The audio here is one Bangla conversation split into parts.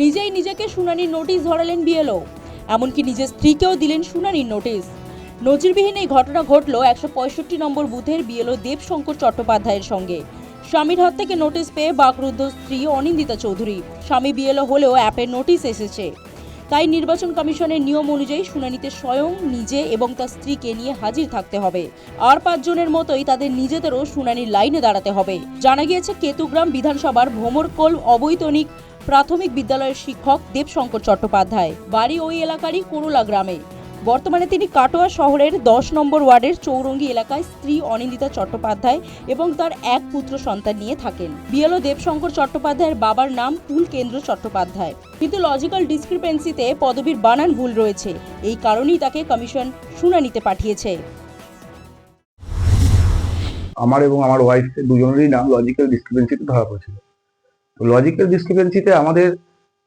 নিজেই নিজেকে শুনানির নোটিশ ধরালেন বিএলও। এমনকি নিজের স্ত্রীকেও দিলেন শুনানির নোটিশ। নজিরবিহীন এই ঘটনা ঘটল একশো পঁয়ষট্টি নম্বর বুথের বিএলও দেবশঙ্কর চট্টোপাধ্যায়ের সঙ্গে। স্বামীর হাত থেকে নোটিশ পেয়ে বাকরুদ্ধ স্ত্রী অনিন্দিতা চৌধুরী, স্বামী বিএলও হলেও অ্যাপের নোটিশ এসেছে। তাই নির্বাচন কমিশনের নিয়ম অনুযায়ী শুনানিতে স্বয়ং নিজে এবং তার স্ত্রীকে নিয়ে হাজির থাকতে হবে। আর পাঁচজনের মতোই তাদের নিজেদেরও শুনানির লাইনে দাঁড়াতে হবে। জানা গিয়েছে, কেতুগ্রাম বিধানসভার ভ্রমরকোল অবৈতনিক প্রাথমিক বিদ্যালয়ের শিক্ষক দেবশঙ্কর চট্টোপাধ্যায়। বাড়ি ওই এলাকারই কুরুলা গ্রামে। বর্তমানে তিনি কাটোয়া শহরের দশ নম্বর ওয়ার্ডের চৌরঙ্গি এলাকায় স্ত্রী অনিন্দিতা চট্টোপাধ্যায় এবং তার এক পুত্র সন্তান নিয়ে থাকেন। বিএলও দেবশঙ্কর চট্টোপাধ্যায়ের বাবার নাম কুল কেন্দ্র চট্টোপাধ্যায়। কিন্তু লজিক্যাল ডিসক্রিপেন্সিতে পদবীর বানান ভুল রয়েছে। এই কারণেই তাকে কমিশন শুনানিতে পাঠিয়েছে। আমার এবং আমার ওয়াইফ দুজনেরই নাম লজিক্যাল ডিসক্রিপেন্সিতে ধরা পড়েছিল। লজিক্যাল ডিসক্রিপেন্সিতে আমাদের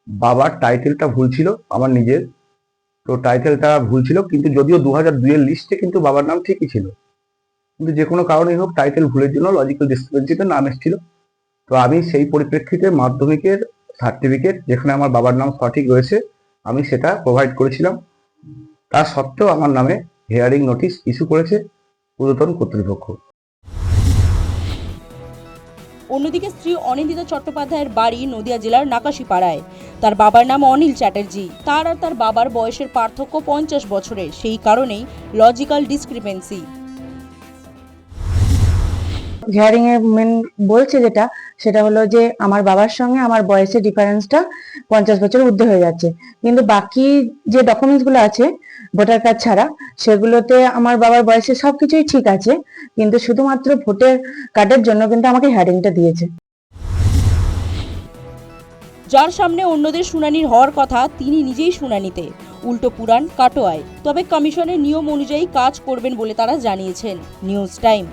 বাবার টাইটেলটা ভুল ছিল, আমার নিজের। তো টাইটেলটা ভুল ছিল, কিন্তু যদিও দু হাজার দুইয়ের লিস্টে কিন্তু বাবার নাম ঠিকই ছিল। কিন্তু যে কোনো কারণেই হোক টাইটেল ভুলের জন্য লজিক্যাল ডিসক্রিপেন্সিতে নাম এসেছিল। তো আমি সেই পরিপ্রেক্ষিতে মাধ্যমিকের সার্টিফিকেট যেখানে আমার বাবার নাম সঠিক রয়েছে, আমি সেটা প্রোভাইড করেছিলাম। তা সত্ত্বেও আমার নামে হিয়ারিং নোটিশ ইস্যু করেছে ঊর্ধ্বতন কর্তৃপক্ষ। অন্যদিকে স্ত্রী অনিন্দিতা চট্টোপাধ্যায়ের বাড়ি নদিয়া জেলার নাকাশিপাড়ায়। তার বাবার নাম অনিল চ্যাটার্জি। তার আর তার বাবার বয়সের পার্থক্য পঞ্চাশ বছরের। সেই কারণেই লজিক্যাল ডিসক্রিপেন্সি। হিয়ারিং এ মেন বলছে যেটা, সেটা হলো যে আমার বাবার সঙ্গে আমার বয়সের ডিফারেন্সটা পঞ্চাশ বছর ঊর্ধ্বে হয়ে যাচ্ছে। কিন্তু বাকি যে ডকুমেন্টসগুলো আছে ভোটার কার্ড ছাড়া, সেগুলোতে আমার বাবার বয়সে সবকিছুই ঠিক আছে, কিন্তু শুধুমাত্র ভোটার কার্ডের জন্য কিন্তু আমাকে হিয়ারিংটা দিয়েছে। যার সামনে অন্যদের শুনানির হওয়ার কথা তিনি নিজেই শুনানিতে। উল্টো পুরাণ কাটোয়ায়। তবে কমিশনের নিয়ম অনুযায়ী কাজ করবেন বলে তারা জানিয়েছেন। News time.